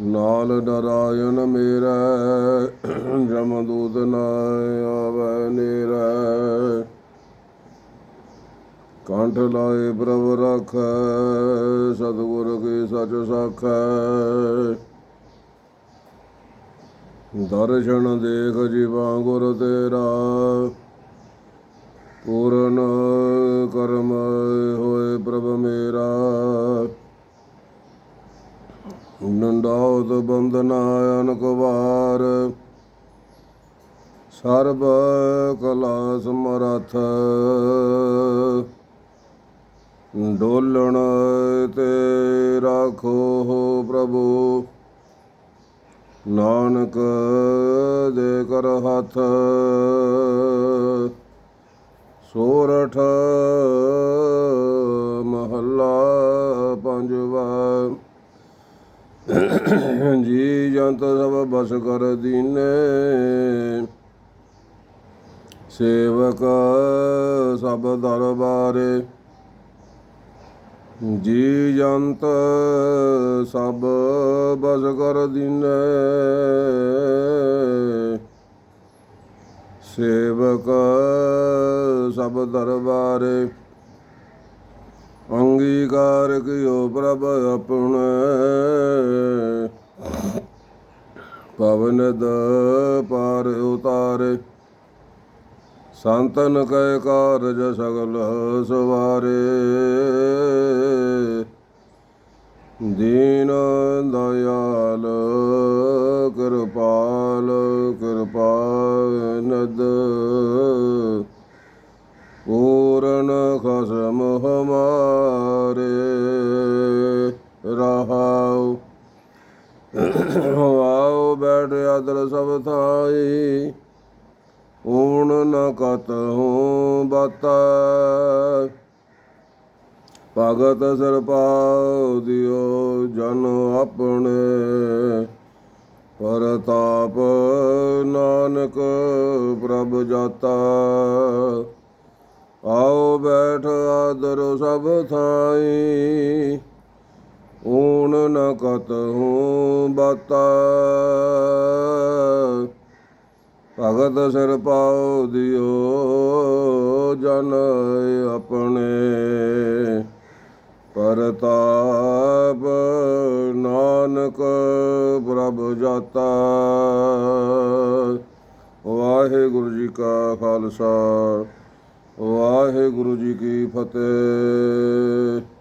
ਨਾਲ ਨਰਾਇਣ ਮੇਰਾ ਜਮਦੂਤ ਨਾ ਆਵੈ ਨੇਰਾ। ਕੰਠ ਲਾਏ ਪ੍ਰਭ ਰਖੈ, ਸਤਿਗੁਰ ਕੀ ਸਚ ਸਾਖੈ। ਦਰਸ਼ਨ ਦੇਖ ਜੀਵਾ ਗੁਰ ਤੇਰਾ। ਨੰਦਾਉਤ ਬੰਦਨਾ ਅਨਕ ਵਾਰ ਸਰਬ ਕਲਾ ਸਮਰਥ। ਡੋਲਣ ਤੇ ਰਾਖੋ ਪ੍ਰਭੂ। ਨਾਨਕ ਦੇ ਕਰ ਹੱਥ। ਸੋਰਠ ਜੀ ਜੰਤ ਸਭ ਬਸ ਕਰ ਦੀਨੇ। ਸੇਵਕ ਸਭ ਦਰਬਾਰੇ। ਜੀ, ਜੰਤ ਸਭ ਬਸ ਕਰ ਦੀਨੇ। ਸੇਵਕ ਸਭ ਦਰਬਾਰੇ। ਅੰਗੀਕਾਰ ਕਿਓ ਪ੍ਰਭ ਆਪਣੇ। ਪਵਨ ਦ ਪਾਰ ਉਤਾਰੇ। ਸੰਤਨ ਕੈ ਕਾਰਜ ਸਗਲ ਸਵਾਰੇ। ਦੀਨ ਦਇਆਲ ਕਿਰਪਾਲ ਕਿਰਪਾ ਨਦ ਪੂਰਨ ਖਸਮ ਹਮਾਰੇ। ਰਹਾਉ। ਆਓ ਸਭ ਥਾਈ। ਊਣ ਨ ਕਤ ਹੂੰ ਬਾਤਾ। ਭਗਤ ਸਰ ਦਿਓ ਜਨ ਆਪਣੇ। ਪਰਤਾਪ ਨਾਨਕ ਪ੍ਰਭ ਜਾਤਾ। ਆਓ ਬੈਠ ਆਦਰ ਸਭ ਥਾਈ। ਊਣ ਨ ਕਤ ਹੂੰ ਬਾਤਾ। ਭਗਤ ਸਿਰ ਪਾਉ ਦਿਓ ਜਨ ਆਪਣੇ। ਪਰਤਾਪ ਨਾਨਕ ਪ੍ਰਭ ਜਾਤਾ। ਵਾਹਿਗੁਰੂ ਜੀ ਕਾ ਖਾਲਸਾ, ਵਾਹਿਗੁਰੂ ਜੀ ਕੀ ਫਤਿਹ।